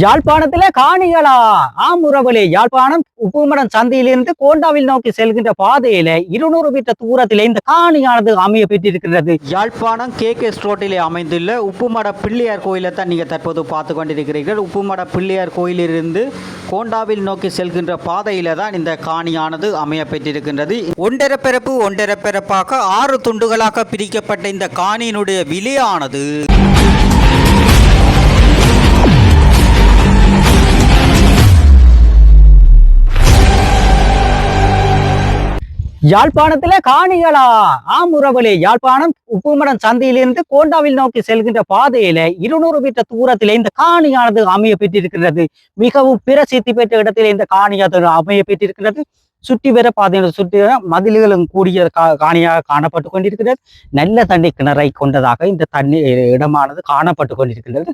யாழ்ப்பாணத்திலே காணிகளா? ஆம் உறவுகளே யாழ்ப்பாணம் உப்புமடம் சந்தையிலிருந்து கோண்டாவில் நோக்கி செல்கின்ற பாதையில இருநூறு மீட்டர் தூரத்திலே இந்த காணியானது அமைய பெற்றிருக்கிறது. யாழ்ப்பாணம் கே கே ரோட்டிலே அமைந்துள்ள உப்புமட பிள்ளையார் கோயிலை தான் நீங்கள் தற்போது பார்த்து கொண்டிருக்கிறீர்கள். உப்புமட பிள்ளையார் கோயிலிருந்து கோண்டாவில் நோக்கி செல்கின்ற பாதையில தான் இந்த காணியானது அமைய பெற்றிருக்கின்றது. ஒன்றரை பிறப்பு ஒன்றரை பிறப்பாக ஆறு துண்டுகளாக பிரிக்கப்பட்ட இந்த காணியினுடைய விலையானது யாழ்ப்பாணத்திலே காணிகளா? ஆம் உறவுகளே யாழ்ப்பாணம் உப்புமடம் சந்தையிலிருந்து கோண்டாவில் நோக்கி செல்கின்ற பாதையில இருநூறு மீட்டர் தூரத்திலே இந்த காணியானது அமைய பெற்றிருக்கிறது. மிகவும் பிரசித்தி பெற்ற இடத்திலே இந்த காணியானது அமைய பெற்றிருக்கிறது. சுற்றி வர பாதையினர் சுற்றி வர மதில்களும் கூடிய கா- காணியாக காணப்பட்டு கொண்டிருக்கிறது. நல்ல தண்ணி கிணறை கொண்டதாக இந்த தண்ணி இடமானது காணப்பட்டு கொண்டிருக்கிறது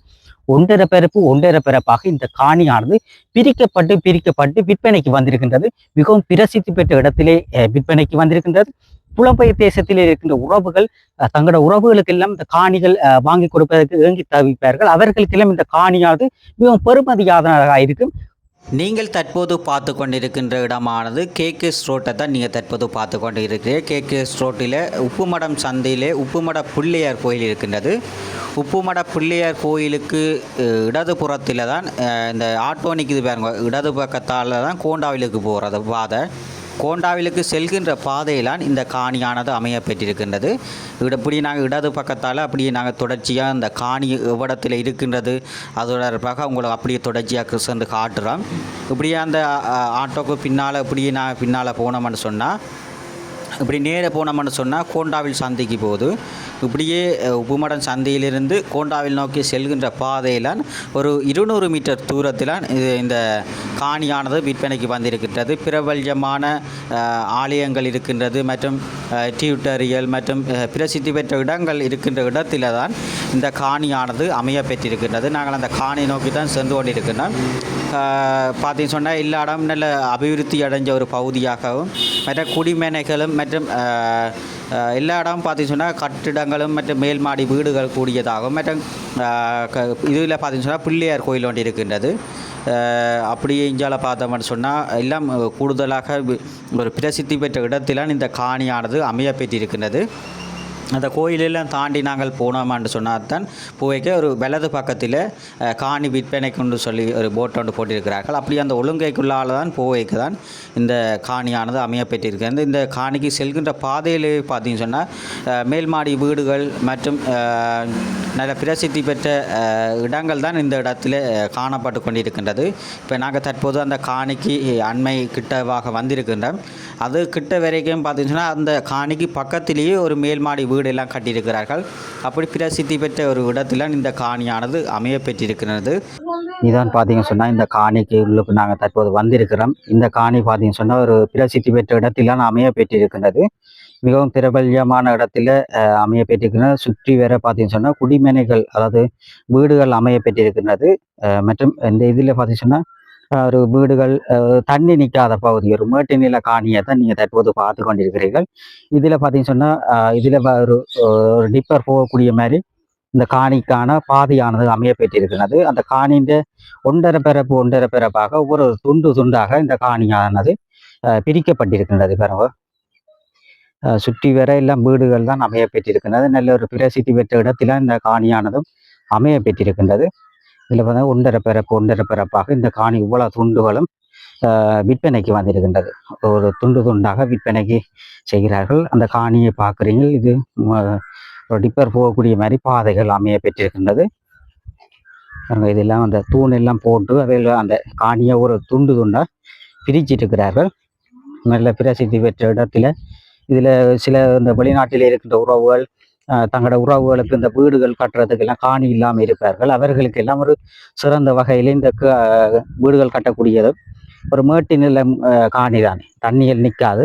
ஒன்றரை பிறப்பு ஒன்றரை பிறப்பாக இந்த காணியானது பிரிக்கப்பட்டு பிரிக்கப்பட்டு விற்பனைக்கு வந்திருக்கின்றது. மிகவும் பிரசித்தி பெற்ற இடத்திலே விற்பனைக்கு வந்திருக்கின்றது. புலம்பெயர் தேசத்தில் இருக்கின்ற உறவுகள் அஹ், தங்களோட உறவுகளுக்கெல்லாம் இந்த காணிகள் அஹ், வாங்கி கொடுப்பதற்கு ஏங்கி தவிப்பார்கள். அவர்களுக்கெல்லாம் இந்த காணியானது மிகவும் பெருமதியானதாக இருக்கும். நீங்கள் தற்போது பார்த்து கொண்டிருக்கின்ற இடமானது கேகேஎஸ் ரோட்டை தான் நீங்கள் தற்போது பார்த்து கொண்டு இருக்கிறீர்கள் கேகேஎஸ் ரோட்டில் உப்புமடம் சந்தையிலே உப்புமட பிள்ளையார் கோயில் இருக்கின்றது. உப்புமட பிள்ளையார் கோயிலுக்கு இடது புறத்தில் தான் இந்த ஆட்டோ நிற்குது பாருங்க இடது பக்கத்தால் தான் கோண்டாவிலுக்கு போகிறது பாதை. கோண்டாவிலுக்கு செல்கின்ற பாதையிலான் இந்த காணியானது அமைய பெற்றிருக்கின்றது. இப்படி நாங்கள் இடது பக்கத்தால் அப்படியே நாங்கள் தொடர்ச்சியாக இந்த காணி இவ்விடத்தில் இருக்கின்றது. அதோட உங்களுக்கு அப்படியே தொடர்ச்சியாக சென்று காட்டுறோம் இப்படியே அந்த ஆட்டோக்கு பின்னால் இப்படியே நான் பின்னால் போனோம்னு சொன்னால் இப்படி நேரே போனோம்னு சொன்னால் கோண்டாவில் சந்தைக்கு போகுது இப்படியே உப்புமடன் உப்புமடம் சந்தையிலிருந்து கோண்டாவில் நோக்கி செல்கின்ற பாதையிலான் ஒரு இருநூறு மீட்டர் தூரத்தில் இது இந்த காணியானது விற்பனைக்கு வந்திருக்கின்றது. பிரபல்யமான ஆலயங்கள் இருக்கின்றது மற்றும் டியூட்டரியல் மற்றும் பிரசித்தி பெற்ற இடங்கள் இருக்கின்ற இடத்தில் தான் இந்த காணியானது அமைய பெற்றிருக்கின்றது. நாங்கள் அந்த காணி நோக்கி தான் சென்று கொண்டிருக்கின்றோம். பார்த்தீங்கன்னு சொன்னால் எல்லா இடம் நல்ல அபிவிருத்தி அடைஞ்ச ஒரு பகுதியாகவும் மற்ற குடிமேனைகளும் மற்றும் எல்லா இடமும் பார்த்தீங்கன்னு சொன்னால் கட்டிடங்களும் மற்றும் மேல்மாடி வீடுகள் கூடியதாகவும் மற்றும் இதில் பார்த்தீங்கன்னு சொன்னால் பிள்ளையார் கோயில் ஒன்று இருக்கின்றது. அப்படியே இஞ்சால பார்த்தோம்னு சொன்னால் எல்லாம் கூடுதலாக ஒரு பிரசித்தி பெற்ற இடத்திலான் இந்த காணியானது அமைய பெற்றிருக்கின்றது. அந்த கோயிலெல்லாம் தாண்டி நாங்கள் போனோமான்னு சொன்னால் தான் போய்க்க ஒரு வலது பக்கத்தில் காணி விற்பனைக்குன்னு சொல்லி ஒரு போட் ஒன்று போட்டிருக்கிறார்கள். அப்படி அந்த ஒழுங்கைக்குள்ளால் தான் பூவைக்கு தான் இந்த காணியானது அமையப்பெற்றிருக்கிறது. இந்த காணிக்கு செல்கின்ற பாதையிலே பார்த்தீங்கன்னு சொன்னால் மேல்மாடி வீடுகள் மற்றும் நல்ல பிரசித்தி பெற்ற இடங்கள் தான் இந்த இடத்துல காணப்பட்டு கொண்டிருக்கின்றது. இப்போ நாங்கள் தற்போது அந்த காணிக்கு அண்மை கிட்டவாக வந்திருக்கின்றோம். அது கிட்ட வரைக்கும் பார்த்தீங்கன்னா அந்த காணிக்கு பக்கத்திலேயே ஒரு மேல்மாடி வீடு எல்லாம் கட்டியிருக்கிறார்கள். அப்படி பிரசித்தி பெற்ற ஒரு இடத்துல இந்த காணியானது அமைய பெற்றிருக்கிறது. இதான் பார்த்தீங்கன்னு சொன்னால் இந்த காணிக்கு உள்ளுக்கு நாங்கள் தற்போது வந்திருக்கிறோம். இந்த காணி பார்த்தீங்கன்னு சொன்னால் ஒரு பிரசித்தி பெற்ற இடத்திலான அமைய பெற்றிருக்கின்றது. மிகவும் பிரபல்யமான இடத்துல அமைய பெற்றிருக்கிறது சுற்றி வேற பார்த்தீங்கன்னு சொன்னால் குடிமனைகள் அதாவது வீடுகள் அமைய பெற்றிருக்கின்றது. மற்றும் இந்த இதில் பார்த்தீங்கன்னு சொன்னால் ஒரு வீடுகள் தண்ணி நிற்காத பகுதி ஒரு மேட்டு நில காணியை தான் நீங்கள் தற்போது பார்த்து கொண்டிருக்கிறீர்கள். இதில் பார்த்தீங்கன்னு சொன்னால் இதில் ஒரு ஒரு டிப்பர் போகக்கூடிய மாதிரி இந்த காணிக்கான பாதையானது அமைய பெற்றிருக்கிறது. அந்த காணியின் ஒன்றரை பிறப்பு ஒன்றரை பிறப்பாக ஒவ்வொரு துண்டு துண்டாக இந்த காணியானது பிரிக்கப்பட்டிருக்கின்றது பாருங்க. சுற்றி வர எல்லாம் வீடுகள் தான் அமைய பெற்றிருக்கின்றது. நல்ல ஒரு பிரசித்தி பெற்ற இடத்தில் இந்த காணியானதும் அமைய பெற்றிருக்கின்றது. இதில் பார்த்தீங்கன்னா ஒன்றரை பிறப்பு ஒன்றரை பிறப்பாக இந்த காணி இவ்வளோ துண்டுகளும் விற்பனைக்கு வந்திருக்கின்றது. ஒரு துண்டு துண்டாக விற்பனைக்கு செய்கிறார்கள். அந்த காணியை பார்க்குறீங்க இது டிப்பர் போகக்கூடிய மாதிரி பாதைகள் அமைய பெற்றிருக்கின்றது. இதெல்லாம் அந்த தூண் எல்லாம் போட்டு அவையில் அந்த காணியை ஒரு துண்டு துண்டாக பிரிச்சிட்டு இருக்கிறார்கள் நல்ல பிரசித்தி பெற்ற இடத்துல இதில் சில இந்த வெளிநாட்டில் இருக்கின்ற உறவுகள் தங்களோட உறவுகளுக்கு இந்த வீடுகள் கட்டுறதுக்கெல்லாம் காணி இல்லாமல் இருப்பார்கள். அவர்களுக்கு எல்லாம் ஒரு சிறந்த வகையில் இந்த வீடுகள் கட்டக்கூடியது. ஒரு மேட்டு நிலம் காணி தானே தண்ணியில் நிற்காது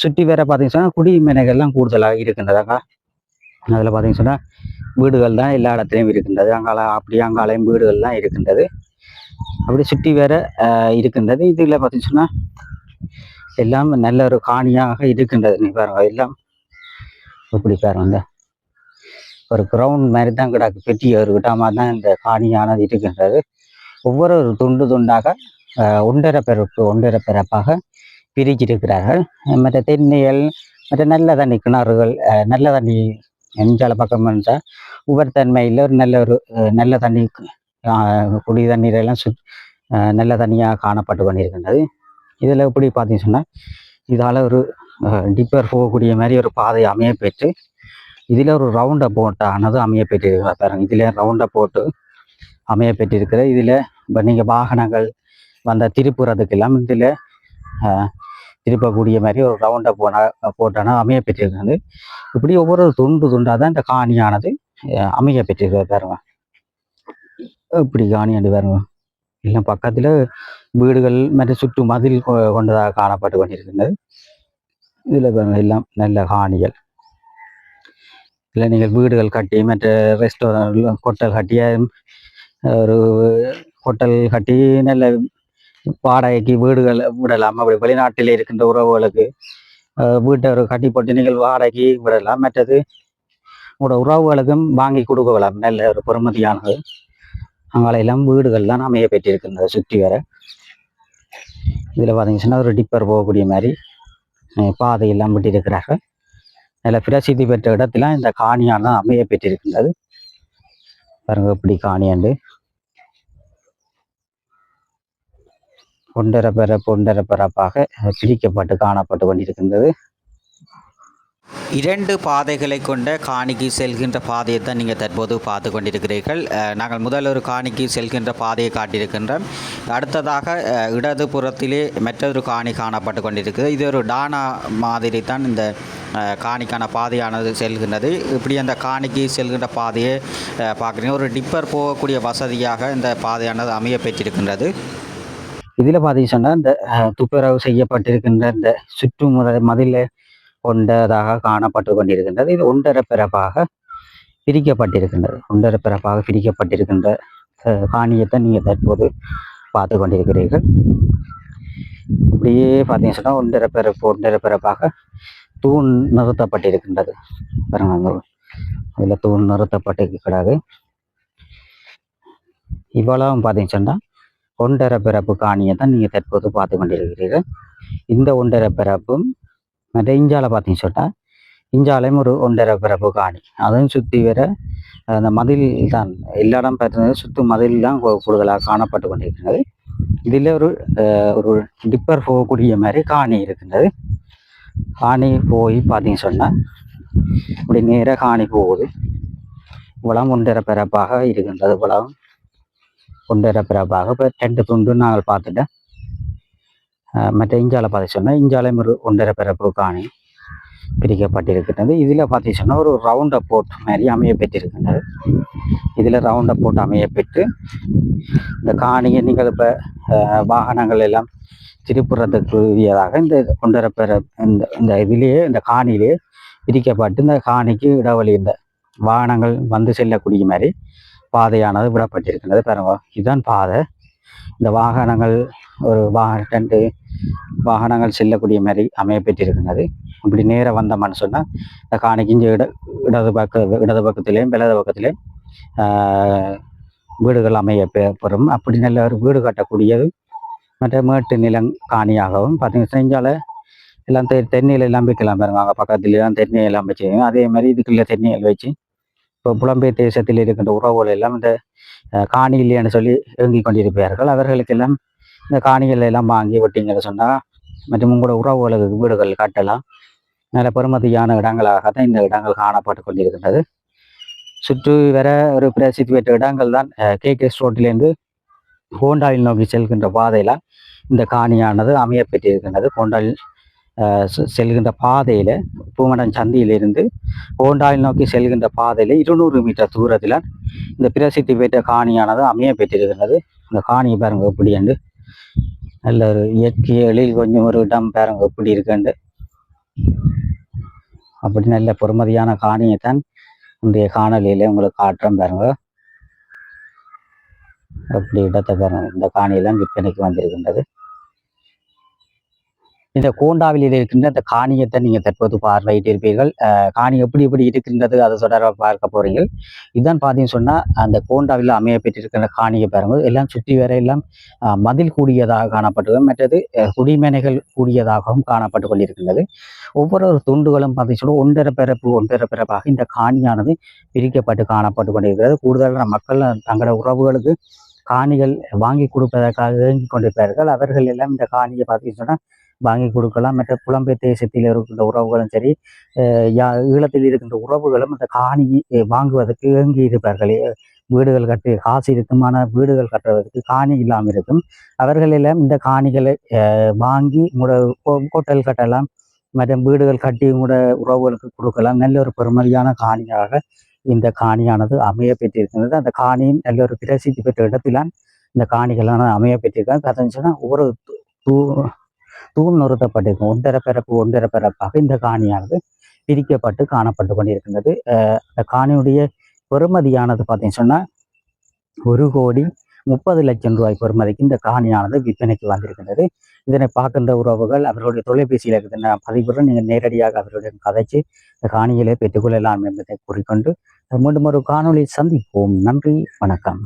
சுற்றி வேற பார்த்தீங்கன்னு சொன்னால் குடிமனைகள்லாம் கூடுதலாக இருக்கின்றதாங்க அதில் பார்த்தீங்கன்னு சொன்னால் வீடுகள் தான் எல்லா இடத்துலையும் இருக்கின்றது. அங்கால அப்படி அங்காலையும் வீடுகள் தான் இருக்கின்றது. அப்படி சுற்றி வேற இருக்கின்றது. இதில் பார்த்தீங்கன்னு சொன்னால் எல்லாம் நல்ல ஒரு காணியாக இருக்கின்றது. நீ பாருங்க எல்லாம் இப்படி வந்து. ஒரு கிரவுண்ட் மாதிரி தான் கிடக்கு. பெட்டி ஒரு விடாம தான் இந்த காணியானது இருக்கின்றது. ஒவ்வொரு துண்டு துண்டாக ஒன்றரை பிறப்பு ஒன்றரை பிறப்பாக பிரிச்சிருக்கிறார்கள் மற்ற தென்னைகள் மற்ற நல்ல தண்ணி கிணறுகள் நல்ல தண்ணி எஞ்சால பக்கம் இருந்தால் உபரித்தன்மையில் ஒரு நல்ல ஒரு நல்ல தண்ணி குடி தண்ணீர் எல்லாம் சுத் நல்ல தண்ணியாக காணப்பட்டு கொண்டிருக்கின்றது. இதில் எப்படி பார்த்தீங்கன்னு சொன்னால் இதால் ஒரு டிப்பர் போகக்கூடிய மாதிரி ஒரு பாதை அமைய பெற்று இதில் ஒரு ரவுண்டை போட்டானது அமைய பெற்றிருக்கிறார் பாருங்க இதில் ரவுண்டை போட்டு அமைய பெற்றிருக்கிற இதில் இப்போ நீங்கள் வாகனங்கள் வந்த திருப்புறதுக்கெல்லாம் இதில் திருப்பக்கூடிய மாதிரி ஒரு ரவுண்டை போன போட்டானா அமைய பெற்றிருக்கிறது இப்படி ஒவ்வொரு துண்டு துண்டாக தான் இந்த காணியானது அமைய பெற்றிருக்கிறது பாருங்க. இப்படி காணியாண்டு பாருங்க. இல்லை பக்கத்தில் வீடுகள் மற்றும் சுற்று மதில் கொ- கொண்டதாக காணப்பட்டு கொண்டிருக்கின்றது. இதில் எல்லாம் நல்ல காணிகள். இல்லை நீங்கள் வீடுகள் கட்டி மற்ற ரெஸ்டாரண்ட் ஹோட்டல் கட்டிய ஒரு ஹோட்டல் கட்டி நல்ல வாடகைக்கு வீடுகள் விடலாம். அப்படி வெளிநாட்டில் இருக்கின்ற உறவுகளுக்கு வீட்டை ஒரு கட்டி போட்டு நீங்கள் வாடகைக்கு விடலாம். மற்றது உங்களோட உறவுகளுக்கும் வாங்கி கொடுக்கலாம். நல்ல ஒரு பெறுமதியானது. அங்காலையெல்லாம் வீடுகள் தான் அமைய பெற்றிருக்கின்றது சுற்றி வர. இதில் பார்த்தீங்கன்னா ஒரு டிப்பர் போகக்கூடிய மாதிரி. பாதையெல்லாம் விட்டிருக்கிறார்கள். நல்ல பிரசித்தி பெற்ற இடத்துல இந்த காணியானது அமைய பெற்றிருக்கின்றது. பாருங்க இப்படி காணியாண்டு ஒன்றரை பெற பிரிக்கப்பட்டு காணப்பட்டு கொண்டிருக்கின்றது. இரண்டு பாதைகளை கொண்ட காணிக்கு செல்கின்ற பாதையை தான் நீங்கள் தற்போது பார்த்து கொண்டிருக்கிறீர்கள். நாங்கள் முதல் ஒரு காணிக்கு செல்கின்ற பாதையை காட்டியிருக்கின்றோம். அடுத்ததாக இடது புறத்திலே மற்றொரு காணி காணப்பட்டு கொண்டிருக்கிறது. இது ஒரு டானா மாதிரி தான் இந்த காணிக்கான பாதையானது செல்கின்றது. இப்படி அந்த காணிக்கு செல்கின்ற பாதையை பார்க்குறீங்க. ஒரு டிப்பர் போகக்கூடிய வசதியாக இந்த பாதையானது அமைய பெற்றிருக்கின்றது. இதில் பார்த்தீங்கன்னா இந்த துப்புரவு செய்யப்பட்டிருக்கின்ற இந்த சுற்று முத மதில கொண்டதாக காணப்பட்டு கொண்டிருக்கின்றது. இது ஒன்றரை பிறப்பாக பிரிக்கப்பட்டிருக்கின்றது. ஒன்றரை பிறப்பாக பிரிக்கப்பட்டிருக்கின்ற காணியத்தை நீங்கள் தற்போது பார்த்து கொண்டிருக்கிறீர்கள். இப்படியே பார்த்தீங்கன்னு சொன்னால் ஒன்றரை பிறப்பு ஒன்றரை பிறப்பாக தூண் நிறுத்தப்பட்டிருக்கின்றது. பாருங்க அதில் தூண் நிறுத்தப்பட்டிருக்கிறது. இவ்வளவும் பார்த்தீங்கன்னு சொன்னால் ஒன்றரை பிறப்பு காணியை தான் நீங்கள் தற்போது பார்த்து கொண்டிருக்கிறீர்கள். இந்த ஒன்றரை பிறப்பும் மற்ற இஞ்சால பார்த்தீங்கன்னு சொல்லிட்டா இஞ்சாலையும் ஒரு ஒன்றரை பிறப்பு காணி அதுவும் சுற்றி வர அந்த மதில் தான் எல்லா இடம் பார்த்தீங்கன்னா சுற்று மதில் தான் கூடுதலாக காணப்பட்டு கொண்டிருக்கிறது இதில் ஒரு ஒரு டிப்பர் போகக்கூடிய மாதிரி காணி இருக்கின்றது காணி போய் பார்த்தீங்கன்னு சொன்னால் இப்படி நேராக காணி போகுது இவ்வளவு ஒன்றரை பிறப்பாக இருக்கின்றது இவ்வளவு ஒன்றரை பிறப்பாக இப்போ ரெண்டு துண்டு நாங்கள் பார்த்துட்டேன் மற்ற இஞ்சால பார்த்து சொன்னால் இஞ்சாலையும் ஒரு ஒன்றரை பிறப்பு காணி பிரிக்கப்பட்டிருக்கின்றது. இதில் பார்த்து சொன்னால் ஒரு ரவுண்டை போட் மாதிரி அமைய பெற்றிருக்கின்றது. இதில் ரவுண்டை போட் அமைய பெற்று இந்த காணியை நீங்கள் இப்போ வாகனங்கள் எல்லாம் திருப்புறத்துக்குரியதாக இந்த ஒன்றரை பேர இந்த இந்த இதிலேயே இந்த காணியிலே பிரிக்கப்பட்டு இந்த காணிக்கு இடவழி இந்த வாகனங்கள் வந்து செல்லக்கூடிய மாதிரி பாதையானது விடப்பட்டிருக்கின்றது. பாருங்க இதுதான் பாதை. இந்த வாகனங்கள் ஒரு வாகன ரெண்டு வாகனங்கள் செல்லக்கூடிய மாதிரி அமையப்பெற்றிருக்கின்றது அப்படி இப்படி வந்தோம்னு சொன்னால் இந்த காணிக்கிஞ்ச இட இடது பக்க இடது பக்கத்திலேயும் வலது பக்கத்திலேயும் ஆஹ், வீடுகள் அமைய பெறும். அப்படி நல்ல ஒரு வீடு கட்டக்கூடியது மற்ற மேட்டு நிலம் காணியாகவும் பார்த்தீங்கன்னா செஞ்சால எல்லாம் தெ தென்னையில் எல்லாம் வைக்கலாம் பாருங்க. அங்கே பக்கத்துல எல்லாம் தென்னை எல்லாம் வச்சு அதே மாதிரி இதுக்குள்ள தென்னியல் வச்சு இப்போ புலம்பெயர் தேசத்தில் இருக்கின்ற உறவுகள் எல்லாம் இந்த காணி இல்லைன்னு சொல்லி இயங்கிக் கொண்டிருப்பார்கள். அவர்களுக்கெல்லாம் இந்த காணிகள் எல்லாம் வாங்கி விட்டீங்கன்னு சொன்னால் மற்றும் உங்களோட உறவுகளுக்கு வீடுகள் கட்டலாம். நல்ல பெருமதியான இடங்களாக தான் இந்த இடங்கள் காணப்பட்டு கொண்டிருக்கின்றது. சுற்று வர ஒரு பிரசித்தி பெற்ற இடங்கள் தான் கேகேஎஸ் ரோட்டிலேருந்து கோண்டாயில் நோக்கி செல்கின்ற பாதையில் இந்த காணியானது அமையப்பெற்றிருக்கின்றது. கோண்டாயில் செ- செல்கின்ற பாதையில் பூமடன் சந்தியிலிருந்து கோண்டாயில் நோக்கி செல்கின்ற பாதையில் இருநூறு மீட்டர் தூரத்தில் இந்த பிரசித்தி பெற்ற காணியானது அமையப்பெற்றிருக்கின்றது. இந்த காணியை பாருங்க எப்படி என்று. நல்ல ஒரு இயற்கை எழில் கொஞ்சம் ஒரு இடம் பாருங்க எப்படி இருக்குண்டு? அப்படி நல்ல பொறுமதியான காணியை தான் இன்றைய காணொலியில உங்களுக்கு காட்டுறோம் பாருங்க. அப்படி இடத்தை பாருங்க. இந்த காணியெல்லாம் விற்பனைக்கு வந்திருக்கின்றது. இந்த கோண்டாவில் இருக்கின்ற இந்த காணியத்தை நீங்கள் தற்போது பார்வையிட்டிருப்பீர்கள். காணி எப்படி எப்படி இருக்கின்றது அதை தொடர பார்க்க போகிறீர்கள் இதுதான் பார்த்தீங்கன்னு சொன்னால் அந்த கோண்டாவில் அமைய பெற்றிருக்கின்ற காணியை பாருங்கள் எல்லாம் சுற்றி வர எல்லாம் மதில் கூடியதாக காணப்பட்டு மற்றது அஹ், குடிமனைகள் கூடியதாகவும் காணப்பட்டு கொண்டிருக்கின்றது. ஒவ்வொரு துண்டுகளும் பார்த்தீங்கன்னு சொன்னால் ஒன்றரை பிறப்பு ஒன்றரை பிறப்பாக இந்த காணியானது பிரிக்கப்பட்டு காணப்பட்டு கொண்டிருக்கிறது. கூடுதலான மக்கள் தங்களோட உறவுகளுக்கு காணிகள் வாங்கி கொடுப்பதற்காக இயங்கிக் கொண்டிருப்பார்கள். அவர்கள் எல்லாம் இந்த காணியை பார்த்தீங்கன்னு சொன்னால் வாங்கி கொடுக்கலாம். மற்ற புலம்பெயர் தேசத்தில் இருக்கின்ற உறவுகளும் சரி யா- ஈழத்தில் இருக்கின்ற உறவுகளும் அந்த காணி வாங்குவதற்கு இயங்கி இருப்பார்கள். வீடுகள் கட்டி காசு இருக்குமான வீடுகள் கட்டுவதற்கு காணி இல்லாமல் இருக்கும். அவர்களெல்லாம் இந்த காணிகளை வாங்கி உங்களோட ஹோட்டல் கட்டலாம். மற்றும் வீடுகள் கட்டி உங்களோட உறவுகளுக்கு கொடுக்கலாம். நல்ல ஒரு பெருமதியான காணியாக இந்த காணியானது அமைய பெற்றிருக்கின்றது. அந்த காணியின் நல்ல ஒரு பிரசித்தி பெற்ற இடத்திலான் இந்த காணிகளான அமைய பெற்றிருக்காங்க கதை சொன்னால் ஒவ்வொரு தூ- தூள் தூண் நிறுத்தப்பட்டிருக்கும். ஒன்றரை பிறப்பு ஒன்றரை பிறப்பாக இந்த காணியானது பிரிக்கப்பட்டு காணப்பட்டு கொண்டிருக்கின்றது. அந்த காணியுடைய பெறுமதியானது பார்த்தீங்கன்னு சொன்னால் ஒரு கோடி முப்பது லட்சம் ரூபாய் பெறுமதிக்கு இந்த காணியானது விற்பனைக்கு வந்திருக்கின்றது. இதனை பார்க்கின்ற உறவுகள் அவர்களுடைய தொலைபேசியில் இருக்கின்ற பதிவுடன் நீங்கள் நேரடியாக அவருடன் கதைச்சு இந்த காணிகளை பெற்றுக்கொள்ளலாம் என்பதை கூறிக்கொண்டு மீண்டும் ஒரு காணொலி சந்திப்போம். நன்றி வணக்கம்.